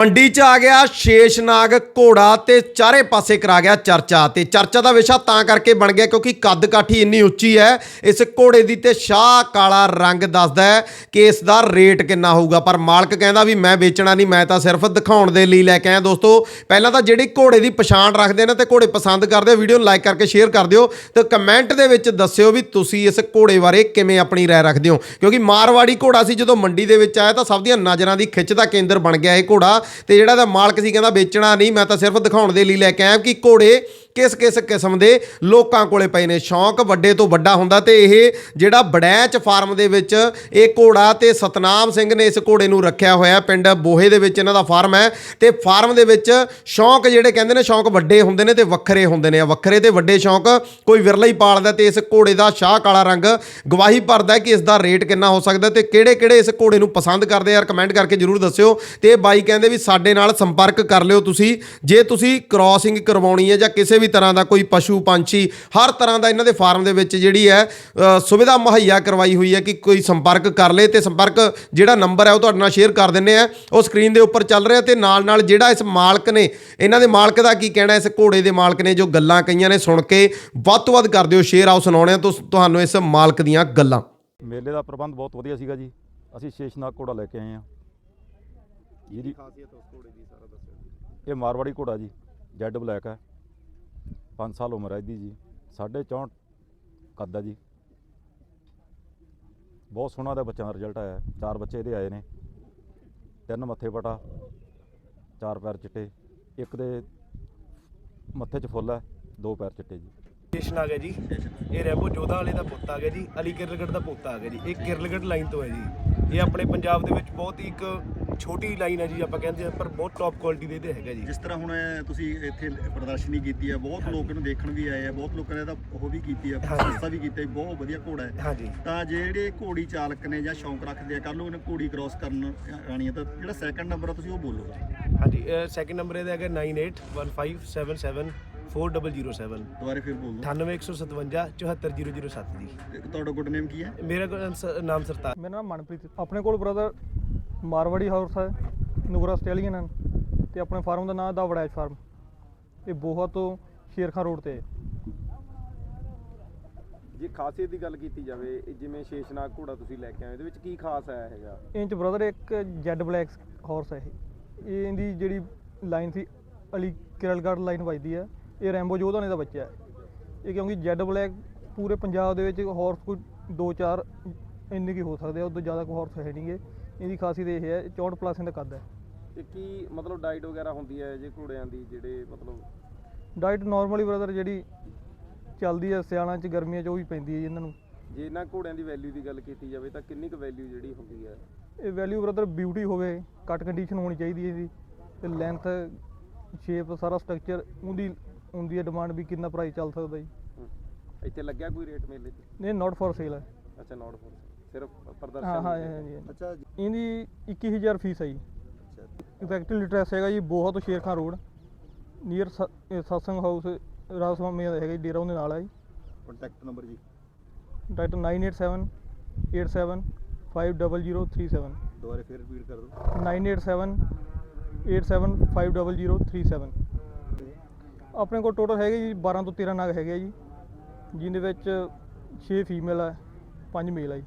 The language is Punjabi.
ਮੰਡੀ 'ਚ ਆ ਗਿਆ ਸ਼ੇਸ਼ਨਾਗ ਘੋੜਾ ਤੇ ਚਾਰੇ ਪਾਸੇ ਕਰਾ ਗਿਆ ਚਰਚਾ ਤੇ ਚਰਚਾ ਦਾ ਵਿਸ਼ਾ ਤਾਂ ਕਰਕੇ ਬਣ ਗਿਆ ਕਿਉਂਕਿ ਕੱਦ ਕਾਠੀ ਇੰਨੀ ਉੱਚੀ ਹੈ, ਇਸ ਘੋੜੇ ਦੀ ਤੇ ਸ਼ਾਹ ਕਾਲਾ ਰੰਗ ਦੱਸਦਾ ਹੈ ਕਿ ਇਸ ਦਾ ਰੇਟ ਕਿੰਨਾ ਹੋਊਗਾ। ਪਰ ਮਾਲਕ ਕਹਿੰਦਾ ਵੀ ਮੈਂ ਵੇਚਣਾ ਨਹੀਂ, ਮੈਂ ਤਾਂ ਸਿਰਫ ਦਿਖਾਉਣ ਦੇ ਲਈ ਲੈ ਕੇ ਆਇਆ। ਦੋਸਤੋ, ਪਹਿਲਾਂ ਤਾਂ ਜਿਹੜੀ ਘੋੜੇ ਦੀ ਪਛਾਣ ਰੱਖਦੇ ਨੇ ਤੇ ਘੋੜੇ ਪਸੰਦ ਕਰਦੇ ਹੋ ਵੀਡੀਓ ਨੂੰ ਲਾਈਕ ਕਰਕੇ ਸ਼ੇਅਰ ਕਰ ਦਿਓ ਤੇ ਕਮੈਂਟ ਦੇ ਵਿੱਚ ਦੱਸਿਓ ਵੀ ਤੁਸੀਂ ਇਸ ਘੋੜੇ ਬਾਰੇ ਕਿਵੇਂ ਆਪਣੀ ਰਾਏ ਰੱਖਦੇ ਹੋ। ਕਿਉਂਕਿ ਮਾਰਵਾੜੀ ਘੋੜਾ ਸੀ, ਜਦੋਂ ਮੰਡੀ ਦੇ ਵਿੱਚ ਆਇਆ ਤਾਂ ਸਭ ਦੀਆਂ ਨਜ਼ਰਾਂ ਦੀ ਖਿੱਚ ਦਾ ਕੇਂਦਰ ਬਣ ਗਿਆ ਇਹ ਘੋੜਾ। ਤੇ ਜਿਹੜਾ ਦਾ ਮਾਲਕ ਸੀ ਕਹਿੰਦਾ ਵੇਚਣਾ ਨਹੀਂ, ਮੈਂ ਤਾਂ ਸਿਰਫ ਦਿਖਾਉਣ ਦੇ ਲਈ ਲੈ ਕੇ ਆਇਆ ਕਿ ਘੋੜੇ ਕਿਸ ਕਿਸ ਕਿਸਮ ਦੇ ਲੋਕਾਂ ਕੋਲੇ ਪਏ ਨੇ। ਸ਼ੌਂਕ ਵੱਡੇ ਤੋਂ ਵੱਡਾ ਹੁੰਦਾ ਤੇ ਇਹ ਜਿਹੜਾ ਬੜੈਚ ਫਾਰਮ ਦੇ ਵਿੱਚ ਇਹ ਘੋੜਾ ਤੇ ਸਤਨਾਮ ਸਿੰਘ ਨੇ ਇਸ ਘੋੜੇ ਨੂੰ ਰੱਖਿਆ ਹੋਇਆ ਪਿੰਡ ਬੋਹੇ ਦੇ ਵਿੱਚ ਇਹਨਾਂ ਦਾ ਫਾਰਮ ਹੈ ਤੇ ਫਾਰਮ ਦੇ ਵਿੱਚ ਸ਼ੌਂਕ ਜਿਹੜੇ ਕਹਿੰਦੇ ਨੇ ਸ਼ੌਂਕ ਵੱਡੇ ਹੁੰਦੇ ਨੇ ਤੇ ਵੱਖਰੇ ਹੁੰਦੇ ਨੇ। ਵੱਖਰੇ ਤੇ ਵੱਡੇ ਸ਼ੌਂਕ ਕੋਈ ਵਿਰਲਾ ਹੀ ਪਾਲਦਾ ਤੇ ਇਸ ਘੋੜੇ ਦਾ ਸ਼ਾਹ ਕਾਲਾ ਰੰਗ ਗਵਾਹੀ ਭਰਦਾ ਕਿ ਇਸ ਦਾ ਰੇਟ ਕਿੰਨਾ ਹੋ ਸਕਦਾ ਤੇ ਕਿਹੜੇ ਕਿਹੜੇ ਇਸ ਘੋੜੇ ਨੂੰ ਪਸੰਦ ਕਰਦੇ ਆ। ਯਾਰ ਕਮੈਂਟ ਕਰਕੇ ਜਰੂਰ ਦੱਸਿਓ ਤੇ ਇਹ ਬਾਈ ਕਹਿੰਦੇ ਵੀ ਸਾਡੇ ਨਾਲ ਸੰਪਰਕ ਕਰ ਲਿਓ ਤੁਸੀਂ। ਜੇ ਤੁਸੀਂ ਕ੍ਰਾਸਿੰਗ ਕਰਵਾਉਣੀ ਹੈ ਜਾਂ ਕਿਸੇ ਵੀ ਤਰ੍ਹਾਂ ਦਾ ਕੋਈ ਪਸ਼ੂ ਪੰਛੀ ਹਰ ਤਰ੍ਹਾਂ ਦਾ ਇਹਨਾਂ ਦੇ ਫਾਰਮ ਦੇ ਵਿੱਚ ਜਿਹੜੀ ਹੈ ਸੁਵਿਧਾ ਮੁਹੱਈਆ ਕਰਵਾਈ ਹੋਈ ਹੈ ਕਿ ਕੋਈ ਸੰਪਰਕ ਕਰ ਲੇ ਤੇ ਸੰਪਰਕ ਜਿਹੜਾ ਨੰਬਰ ਹੈ ਉਹ ਤੁਹਾਡੇ ਨਾਲ ਸ਼ੇਅਰ ਕਰ ਦਿੰਨੇ ਆ। ਉਹ ਸਕਰੀਨ ਦੇ ਉੱਪਰ ਚੱਲ ਰਿਹਾ ਤੇ ਨਾਲ ਨਾਲ ਜਿਹੜਾ ਇਸ ਮਾਲਕ ਨੇ ਇਹਨਾਂ ਦੇ ਮਾਲਕ ਦਾ ਕੀ ਕਹਿਣਾ ਇਸ ਘੋੜੇ ਦੇ ਮਾਲਕ ਨੇ ਜੋ ਗੱਲਾਂ ਕਈਆਂ ਨੇ ਸੁਣ ਕੇ ਵੱਧ ਤੋਂ ਵੱਧ ਕਰ ਦਿਓ ਸ਼ੇਅਰ ਆਓ ਸੁਣਾਉਣੇ ਆ ਤੁਹਾਨੂੰ ਇਸ ਮਾਲਕ ਦੀਆਂ ਗੱਲਾਂ। ਮੇਲੇ ਦਾ ਪ੍ਰਬੰਧ ਬਹੁਤ ਵਧੀਆ ਸੀਗਾ ਜੀ। ਅਸੀਂ ਸ਼ੇਸ਼ਨਾਗ ਘੋੜਾ ਲੈ ਕੇ ਆਏ ਹਾਂ। ਜਿਹਦੀ ਖਾਸੀਅਤ ਉਸ ਘੋੜੇ ਦੀ ਸਾਰਾ ਦੱਸਿਓ ਇਹ ਮਾਰਵਾੜੀ ਘੋੜਾ ਜੀ ਜੈਡ ਬਲੈਕ ਹੈ। 5 ਸਾਲ ਉਮਰ ਹੈ ਇਹਦੀ ਜੀ 64 ਕੱਦ ਹੈ ਜੀ। ਬਹੁਤ ਸੋਹਣਾ ਦਾ ਬੱਚਿਆਂ ਦਾ ਰਿਜ਼ਲਟ ਆਇਆ ਹੈ। ਚਾਰ ਬੱਚੇ ਇਹਦੇ ਆਏ ਨੇ। ਤਿੰਨ ਮੱਥੇ ਪਟਾ, ਚਾਰ ਪੈਰ ਚਿੱਟੇ, ਇੱਕ ਦੇ ਮੱਥੇ 'ਚ ਫੁੱਲ ਹੈ, ਦੋ ਪੈਰ ਚਿੱਟੇ ਜੀ। ਸਟੇਸ਼ਨ ਆ ਗਿਆ ਜੀ। ਇਹ ਰੈਬੋ ਜੋਧਾ ਵਾਲੇ ਦਾ ਪੁੱਤ ਆ ਗਿਆ ਜੀ, ਅਲੀ ਕਿਰਲਗੜ ਦਾ ਪੁੱਤ ਆ ਗਿਆ ਜੀ। ਇਹ ਕਿਰਲਗੜ ਲਾਈਨ ਤੋਂ ਹੈ ਜੀ। ਇਹ ਆਪਣੇ ਪੰਜਾਬ ਦੇ ਵਿੱਚ ਬਹੁਤ ਹੀ ਇੱਕ ਛੋਟੀ ਲਾਈਨ ਹੈ ਜੀ ਆਪਾਂ ਕਹਿੰਦੇ ਆ ਪਰ ਬਹੁਤ ਟੌਪ ਕੁਆਲਿਟੀ ਦੇ ਤੇ ਹੈਗਾ ਜੀ। ਜਿਸ ਤਰ੍ਹਾਂ ਹੁਣ ਤੁਸੀਂ ਇੱਥੇ ਪ੍ਰਦਰਸ਼ਨੀ ਕੀਤੀ ਹੈ ਬਹੁਤ ਲੋਕ ਇਹਨੂੰ ਦੇਖਣ ਵੀ ਆਏ ਆ ਬਹੁਤ ਲੋਕਾਂ ਨੇ ਇਹਦਾ ਉਹ ਵੀ ਕੀਤੀ ਹਾਂਜੀ। ਪ੍ਰਸ਼ੰਸਾ ਵੀ ਕੀਤੀ ਬਹੁਤ ਵਧੀਆ ਘੋੜਾ ਹੈ। ਹਾਂਜੀ। ਤਾਂ ਜਿਹੜੇ ਘੋੜੀ ਚਾਲਕ ਨੇ ਜਾਂ ਸ਼ੌਂਕ ਰੱਖਦੇ ਆ ਕੱਲ ਨੂੰ ਇਹਨੇ ਘੋੜੀ ਕ੍ਰਾਸ ਕਰਨ ਆਣੀ ਹੈ ਤਾਂ ਜਿਹੜਾ ਸੈਕੰਡ ਨੰਬਰ ਆ ਤੁਸੀਂ ਉਹ ਬੋਲੋ ਹਾਂਜੀ ਸੈਕਿੰਡ ਨੰਬਰ ਇਹਦਾ ਹੈਗਾ 9815774007 ਦੁਬਾਰੇ ਫਿਰ ਬੋਲ। ਦਿਓ 981557 74007 ਜੀ ਤੇ ਤੁਹਾਡਾ ਗੁੱਡ ਨੇਮ ਕੀ ਹੈ? ਮੇਰਾ ਗ- ਸ- ਨਾਮ ਸਰਤਾਜ। ਮੇਰਾ ਨਾਮ ਮਨਪ੍ਰੀਤ ਆਪਣੇ ਕੋਲ ਬ੍ਰਦਰ ਮਾਰਵਾੜੀ ਹਾਊਸ ਹੈ ਨੂਗਰਾ ਆਸਟ੍ਰੇਲੀਅਨ ਹਨ ਤੇ ਆਪਣੇ ਫਾਰਮ ਦਾ ਨਾਮ ਦਾ ਵੜੈਚ ਫਾਰਮ। ਇਹ ਬੋਹਾ ਤੋਂ ਸ਼ੇਰਖਾਨ ਰੋਡ ਤੇ ਹੈ। ਜੇ ਖਾਸੀਅਤ ਦੀ ਗੱਲ ਕੀਤੀ ਜਾਵੇ ਇਹ ਜਿਵੇਂ ਸ਼ੇਸ਼ਨਾਗ ਘੋੜਾ ਤੁਸੀਂ ਲੈ ਕੇ ਆਏ ਇਹਦੇ ਵਿੱਚ ਕੀ ਖਾਸ ਆਇਆ ਹੈਗਾ ਇਹ 'ਚ ਬ੍ਰਦਰ ਇੱਕ ਜੈਡ ਬਲੈਕ ਹਾਰਸ ਹੈ ਇਹ। ਇਹ ਇਹਦੀ ਜਿਹੜੀ ਲਾਈਨ ਸੀ ਅਲੀ ਕਿਰਲਗੜ ਲਾਈਨ ਵੱਜਦੀ ਹੈ। ਇਹ ਰੈਂਬੋ ਜੋਧਾ ਨੇ ਦਾ ਬੱਚਾ ਹੈ। ਇਹ ਕਿਉਂਕਿ ਜੈਡ ਬਲੈਕ ਪੂਰੇ ਪੰਜਾਬ ਦੇ ਵਿੱਚ ਹਾਰਸ ਕੋਈ 2-4 ਇੰਨੇ ਕੀ ਹੋ ਸਕਦੇ ਆ ਉਦੋਂ ਜ਼ਿਆਦਾ ਕੋਈ ਹਾਰਸ ਹੈ ਨਹੀਂਗੇ ਇਹਦੀ ਖਾਸੀਅਤ ਇਹ ਹੈ 64 ਪਲੱਸ ਇਹਦਾ ਕੱਦ ਹੈ। ਤੇ ਕੀ ਮਤਲਬ ਡਾਈਟ ਵਗੈਰਾ ਹੁੰਦੀ ਹੈ ਜੇ ਘੋੜਿਆਂ ਦੀ ਜਿਹੜੇ ਮਤਲਬ ਡਾਈਟ ਨਾਰਮਲੀ ਬ੍ਰਦਰ ਜਿਹੜੀ ਚੱਲਦੀ ਹੈ ਸਿਆਲਾਂ 'ਚ ਗਰਮੀਆਂ 'ਚ ਉਹ ਵੀ ਪੈਂਦੀ ਹੈ ਜੀ ਇਹਨਾਂ ਨੂੰ। ਜੇ ਇਹਨਾਂ ਘੋੜਿਆਂ ਦੀ ਵੈਲਿਊ ਦੀ ਗੱਲ ਕੀਤੀ ਜਾਵੇ ਤਾਂ ਕਿੰਨੀ ਕੁ ਵੈਲਿਊ ਜਿਹੜੀ ਹੁੰਦੀ ਹੈ? ਇਹ ਵੈਲਿਊ ਬ੍ਰਦਰ ਬਿਊਟੀ ਹੋਵੇ ਕੱਟ ਕੰਡੀਸ਼ਨ ਹੋਣੀ ਚਾਹੀਦੀ ਹੈ ਇਹਦੀ ਤੇ ਲੈਂਥ ਸ਼ੇਪ ਸਾਰਾ ਸਟਰਕਚਰ ਉਹਦੀ ਹੁੰਦੀ ਹੈ ਡਿਮਾਂਡ ਵੀ ਕਿੰਨਾ ਪ੍ਰਾਈਸ ਚੱਲ ਸਕਦਾ ਜੀ। ਹਮ। ਇੱਥੇ ਲੱਗਿਆ ਕੋਈ ਰੇਟ ਮੇਲੇ 'ਚ? ਇਹ ਨਾਟ ਫॉर ਸੇਲ ਹੈ। ਅੱਛਾ ਨੋਟ ਫੋਰ ਸਿਰਫ ਪ੍ਰਦਰਸ਼ਨ ਹਾਂ ਹਾਂ ਲਈ। ਹਾਂਜੀ ਹਾਂਜੀ। ਅੱਛਾ ਇਹਦੀ 21000 ਫੀਸ ਹੈ ਜੀ। ਇਫੈਕਟਿਵ ਐਡਰੈਸ ਹੈਗਾ ਜੀ ਬੋਹਾ ਤੋਂ Sherkhan road. Near Satsang house Radhasoami ਦਾ ਹੈਗਾ ਜੀ ਡੇਰਾ ਉਹਦੇ ਨਾਲ ਹੈ ਜੀ। ਕੰਟੈਕਟ ਨੰਬਰ ਜੀ। ਡਾਇਟ 987 87 50037 ਦੁਬਾਰੇ ਫਿਰ ਰਿਪੀਟ ਕਰ ਦਿਓ। 9878750037 ਆਪਣੇ ਕੋਲ ਟੋਟਲ ਹੈਗੇ ਜੀ 12 ਤੋਂ 13 ਨਗ ਹੈਗੇ ਆ ਜੀ ਜਿਹਦੇ ਵਿੱਚ 6 ਫੀਮੇਲ ਹੈ 5 ਮੇਲ ਹੈ ਜੀ।